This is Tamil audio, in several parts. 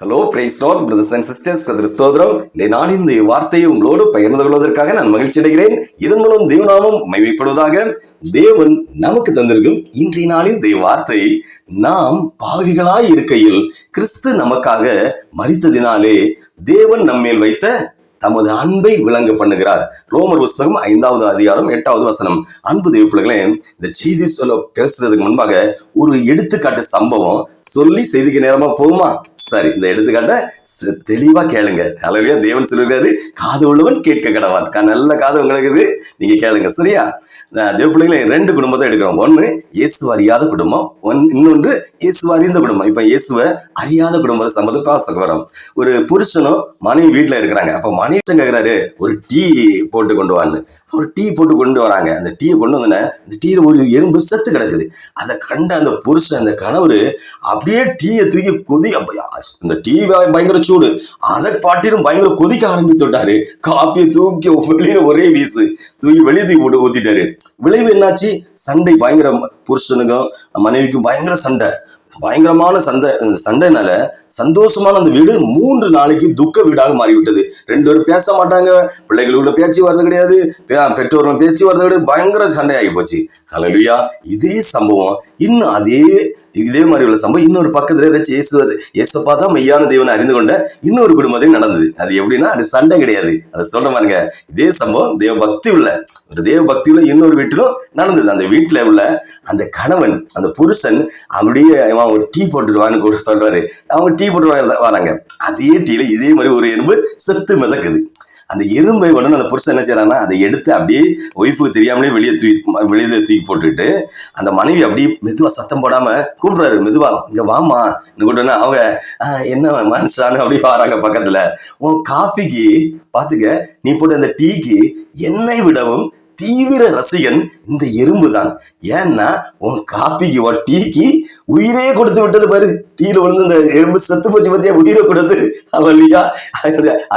Hello praise lord brothers and sisters கதிர ஸ்தோத்திரம். இந்த நாளின் இந்த வார்த்தையை உங்களோடு பகிர்ந்து கொள்வதற்காக நான் மகிழ்ச்சி அடைகிறேன். இதன் மூலம் தேவநாமம் மைமைப்படுவதாக தேவன் நமக்கு தந்திருக்கும் இன்றைய நாளின் தெய்வ வார்த்தை நாம் பாவிகளாய் இருக்கையில் கிறிஸ்து நமக்காக மறித்ததினாலே தேவன் நம்மேல் வைத்த தமது அன்பை விளங்க பண்ணுகிறார். ரோமர் புஸ்தகம் ஐந்தாவது அதிகாரம் எட்டாவது வசனம். அன்பு தேவப்பிள்ளைகளே இந்த செய்தி சொல்ல பேசுறதுக்கு முன்பாக ஒரு எடுத்துக்காட்டு சம்பவம் சொல்லி செய்திக்கு நேரமா போகுமா? சரி இந்த எடுத்துக்காட்டை தெளிவா கேளுங்க. அளவியா தேவன் சொல்லிருக்காரு காது உள்ளவன் கேட்க கடவான். நல்ல காது உங்களுக்கு நீங்க கேளுங்க சரியா? தேவப்பிள்ளைகளை ரெண்டு குடும்பத்தை எடுக்கிறோம். ஒன்று இயேசு அறியாத குடும்பம் ஒன் இன்னொன்று இயேசு அறிந்த குடும்பம். இப்போ இயேசுவை அறியாத குடும்பத்தை சம்மந்த பாசக்கு வரும் ஒரு புருஷனும் மனைவி வீட்டில் இருக்கிறாங்க. அப்போ மனைவி கேட்குறாரு ஒரு டீ போட்டு கொண்டு வான்னு. ஒரு டீ போட்டு கொண்டு வராங்க. அந்த டீயை கொண்டு வந்தோன்னே அந்த டீயில் ஒரு எறும்பு செத்து கிடக்குது. அதை கண்ட அந்த புருஷன் அந்த கணவர் அப்படியே டீயை தூக்கி கொதி அந்த இந்த டீ பயங்கர சூடு. அதை பாட்டிலும் பயங்கர கொதிக்க ஆரம்பித்து விட்டாரு. காப்பியை தூக்கி வெளியே ஒரே வீசு. தூக்கி வெளியே தூக்கி போட்டு ஊற்றிட்டாரு விளைவு என்னாச்சு? சண்டை. பயங்கர புருஷனுக்கும் மனைவிக்கும் பயங்கர சண்டை. பயங்கரமான சண்டை சண்டைனால சந்தோஷமான அந்த வீடு மூன்று நாளைக்கு துக்க வீடாக மாறிவிட்டது. ரெண்டு பேரும் பேச மாட்டாங்க பிள்ளைகளோட பேச்சு வர்றது கிடையாது பெற்றோர்களும் பேச்சு வர்றது கிடையாது பயங்கர சண்டை ஆகி போச்சு. ஹலலுயா இதே சம்பவம் இன்னும் அதே இதே மாதிரி உள்ள சம்பவம் இன்னொரு பக்கத்துல ஏதாச்சும் இயேசு இயேசப்பா தான் மெய்யான தேவனை அறிந்து கொண்ட இன்னொரு குடும்பத்தையும் நடந்தது. அது எப்படின்னா அது சண்டை கிடையாது. அதை சொல்ற பாருங்க இதே சம்பவம் தேவ பக்தி உள்ள தேவ பக்தி இன்னொரு வீட்டிலும் நடந்தது. அந்த வீட்டில் உள்ள அந்த கணவன் அந்த புருஷன் அப்படியே அவன் ஒரு டீ போட்டுடுவான்னு கூட சொல்றாரு. அவங்க டீ போட்டு வராங்க. அதே டீல இதே மாதிரி ஒரு எறும்பு செத்து மிதக்குது. அந்த எறும்பை உடனே அந்த புருஷன் என்ன செய்யறான்னா அதை எடுத்து அப்படியே ஒய்ஃபுக்கு தெரியாமலே வெளியே தூக்கி வெளியில தூக்கி போட்டுட்டு அந்த மனைவி அப்படியே மெதுவா சத்தம் போடாம கூப்பிடுறாரு. மெதுவா இங்க வாமா கூப்பிட்டோன்னா அவங்க என்ன மனுஷான்னு அப்படியே வராங்க பக்கத்துல. உன் காப்பிக்கு பாத்துக்க நீ போட்ட அந்த டீக்கு என்னை விடவும் தீவிர ரசிகன் இந்த எறும்பு தான் ஏன்னா உன் காப்பிக்கு டீக்கு உயிரே கொடுத்து விட்டது பாரு. டீல விழுந்து இந்த எறும்பு செத்து போச்சு பத்தியா? உயிரை கொடுத்து. அவளியா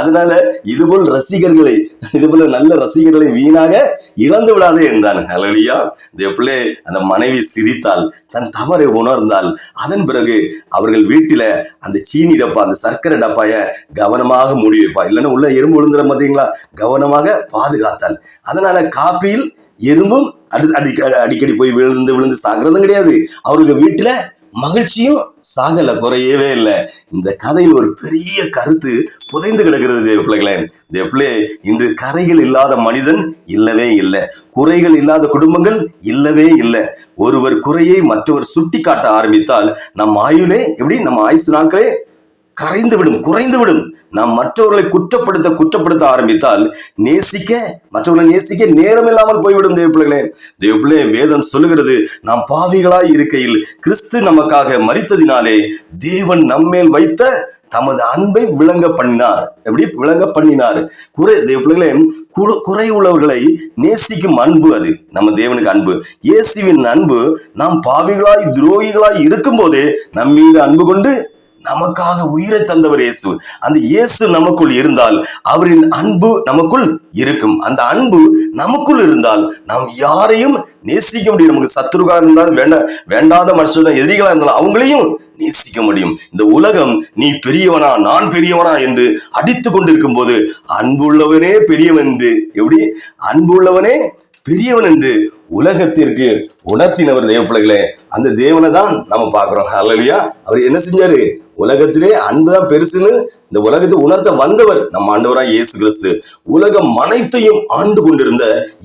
அதனால இதுபோல் ரசிகர்களை இதுபோல நல்ல ரசிகர்களை வீணாக இழந்து விடாதே என்றான். அலலியா இந்த பிள்ளை அந்த மனைவி சிரித்தால் தன் தவறை உணர்ந்தால் அதன் பிறகு அவர்கள் வீட்டில அந்த சீனி டப்பா அந்த சர்க்கரை டப்பாய கவனமாக மூடி வைப்பா இல்லைன்னா உள்ள எறும்பு விழுந்துற பார்த்தீங்களா கவனமாக பாதுகாத்தாள். அதனால காப்பியில் எறும்பும் அடி அடிக்க அடிக்கடி போய் விழுந்து விழுந்து சாகிறதும் கிடையாது. அவர்கள் வீட்டில் மகிழ்ச்சியும் சாகல குறையவே இல்லை. இந்த கதையில் ஒரு பெரிய கருத்து புதைந்து கிடக்கிறது தேவ பிள்ளைகளே. தேவ பிள்ளை இன்று கரைகள் இல்லாத மனிதன் இல்லவே இல்லை. குறைகள் இல்லாத குடும்பங்கள் இல்லவே இல்லை. ஒருவர் குறையை மற்றவர் சுட்டி காட்ட ஆரம்பித்தால் நம் ஆயுளே எப்படி? நம்ம ஆயுசு நாட்களே கரைந்து விடும் குறைந்து விடும். நாம் மற்றவர்களை குற்றப்படுத்த குற்றப்படுத்த ஆரம்பித்தால் நேசிக்க மற்றவர்களை நேசிக்க நேரம் இல்லாமல் போய்விடும் தேவப்பிள்ளைகளே தேவப்பிள்ளையே வேதம் சொல்லுகிறது நாம் பாவிகளாய் இருக்கையில் கிறிஸ்து நமக்காக மறித்ததினாலே தேவன் நம்மேல் வைத்த தமது அன்பை விளங்க பண்ணினார். எப்படி? விளங்க பண்ணினார். குறை தேவ பிள்ளைகளே குறு- குறை உள்ளவர்களை நேசிக்கும் அன்பு அது நம்ம தேவனுக்கு அன்பு. இயேசுவின் அன்பு நாம் பாவிகளாய் துரோகிகளாய் இருக்கும்போதே நம் மீது அன்பு கொண்டு நமக்காக உயிரை தந்தவர் இயேசு. அந்த இயேசு நமக்குள் இருந்தால் அவரின் அன்பு நமக்குள் இருக்கும். அந்த அன்பு நமக்குள் இருந்தால் நாம் யாரையும் நேசிக்க முடியும். நமக்கு சத்துருகா இருந்தாலும் வேண்ட வேண்டாத மனுஷன் எதிரிகளா இருந்தாலும் அவங்களையும் நேசிக்க முடியும். இந்த உலகம் நீ பெரியவனா நான் பெரியவனா என்று அடித்து கொண்டிருக்கும் போது அன்புள்ளவனே பெரியவன் என்று எப்படி? அன்புள்ளவனே பெரியவன் என்று உலகத்திற்கு உணர்த்தினவர் தேவ பிள்ளைகளே அந்த தேவனை தான் நம்ம பார்க்குறோம். அல்லையா அவர் என்ன செஞ்சாரு? உலகத்திலே அன்பு தான் பெருசுன்னு இந்த உலகத்தை உணர்த்த வந்தவர் நம்ம ஆண்டவராக இயேசு கிறிஸ்து. உலகம் அனைத்தையும் ஆண்டு கொண்டிருந்த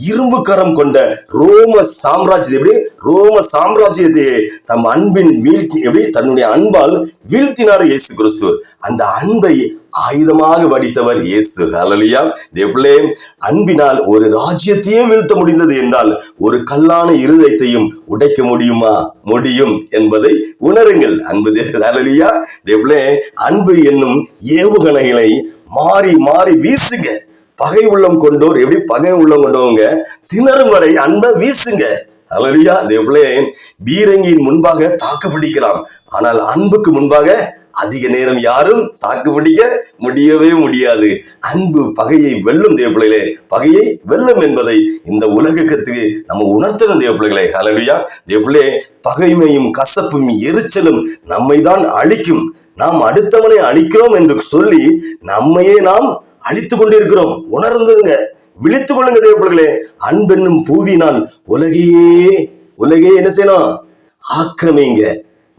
இரும்பு கரம் கொண்ட ரோம சாம்ராஜ்யத்தை எப்படி? ரோம சாம்ராஜ்யத்தையே தம் அன்பின் வீழ்த்தி எப்படி? தன்னுடைய அன்பால் வீழ்த்தினார் இயேசு கிறிஸ்து. அந்த அன்பை ஆயுதமாக வடித்தவர் இயேசு. ஹலலியா தேவப்பிள்ளே அன்பினால் ஒரு ராஜ்யத்தையே வீழ்த்த முடிந்தது என்றால் ஒரு கல்லான இருதயத்தையும் உடைக்க முடியுமா? முடியும் என்பதை உணருங்கள். அன்பு ஹலலியா தேவப்பிள்ளே அன்பு என்னும் ஏவுகணைகளை மாறி மாறி வீசுங்க. பகை உள்ளம் கொண்டோர் எப்படி பகை உள்ளம் கொண்டவங்க? திணறும் வரை அன்பை வீசுங்க. அலலியா தேவளே பீரங்கியின் முன்பாக தாக்கு பிடிக்கலாம். ஆனால் அன்புக்கு முன்பாக அதிக நேரம் யாரும் தாக்கு பிடிக்க முடியவே முடியாது. அன்பு பகையை வெல்லும் தேவப்பிள்ளைகளே பகையை வெல்லும் என்பதை இந்த உலகத்துக்கு நம்ம உணர்த்தணும் தேவப்பிள்ளைகளே. ஹalleluya தேவப்பிள்ளே பகைமையும் கசப்பும் எரிச்சலும் நம்மை தான் அழிக்கும். நாம் அடுத்தவனை அழிக்கிறோம் என்று சொல்லி நம்மையே நாம் அழித்து கொண்டிருக்கிறோம். உணர்ந்துருங்க விழித்துக் கொள்ளுங்க தேவப்பிள்ளைகளே. அன்பென்னும் பூவினால் உலகையே உலகே என்ன செய்யணும்? ஆக்கிரமிங்க.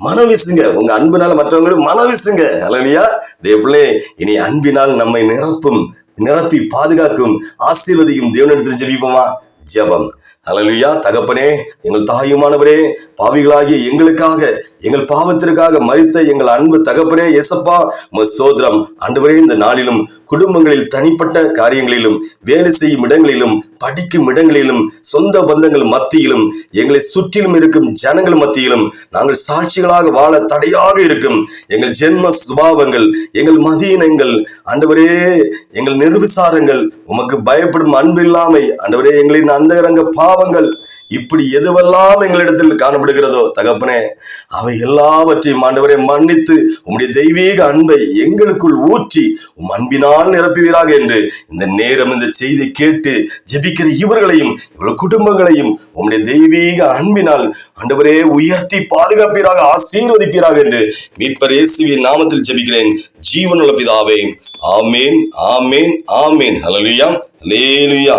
மனம் வீசுங்க உங்க அன்புனால மற்றவங்களுக்கு மனம் வீசுங்க அல்லையா தேவப்பிள்ளை இனி அன்பினால் நம்மை நிரப்பும் நிரப்பி பாதுகாக்கும் ஆசீர்வதியும் தேவனிடத்தில் ஜெபிப்போமா? ஜெபம். அலலுயா தகப்பனே எங்கள் தாயுமானவரே பாவிகளாகிய எங்களுக்காக எங்கள் பாவத்திற்காக மறித்த எங்கள் அன்பு தகப்பனே எசப்பா சோதரம் ஸ்தோத்திரம். இந்த நாளிலும் குடும்பங்களில் தனிப்பட்ட காரியங்களிலும் வேலை செய்யும் இடங்களிலும் படிக்கும் இடங்களிலும் சொந்த பந்தங்கள் மத்தியிலும் எங்களை சுற்றிலும் இருக்கும் ஜனங்கள் மத்தியிலும் நாங்கள் சாட்சிகளாக வாழ தடையாக இருக்கும். எங்கள் ஜென்ம சுபாவங்கள் எங்கள் மதியினங்கள் ஆண்டவரே எங்கள் நிர்விசாரங்கள் உமக்கு பயப்படும் அன்பு இல்லாமை ஆண்டவரே எங்களின் அந்தரங்க பாவங்கள் இப்படி எதுவெல்லாம் எங்களிடத்தில் காணப்படுகிறதோ தகப்பனே அவை எல்லாவற்றையும் ஆண்டவரை மன்னித்து உம்முடைய தெய்வீக அன்பை எங்களுக்குள் ஊற்றி உம் அன்பினால் நிரப்புவீராக என்று இந்த நேரம் இந்த செய்தி கேட்டு ஜெபிக்கிற இவர்களையும் இவர்கள் குடும்பங்களையும் உம்முடைய தெய்வீக அன்பினால் ஆண்டவரே உயர்த்தி பாதுகாப்பீராக ஆசீர்வதிப்பீராக என்று மீட்பர் இயேசுவின் நாமத்தில் ஜெபிக்கிறேன். ஜீவனுள்ள பிதாவே ஆமேன் ஆமேன் ஆமேன். ஹலலுயா லேலுயா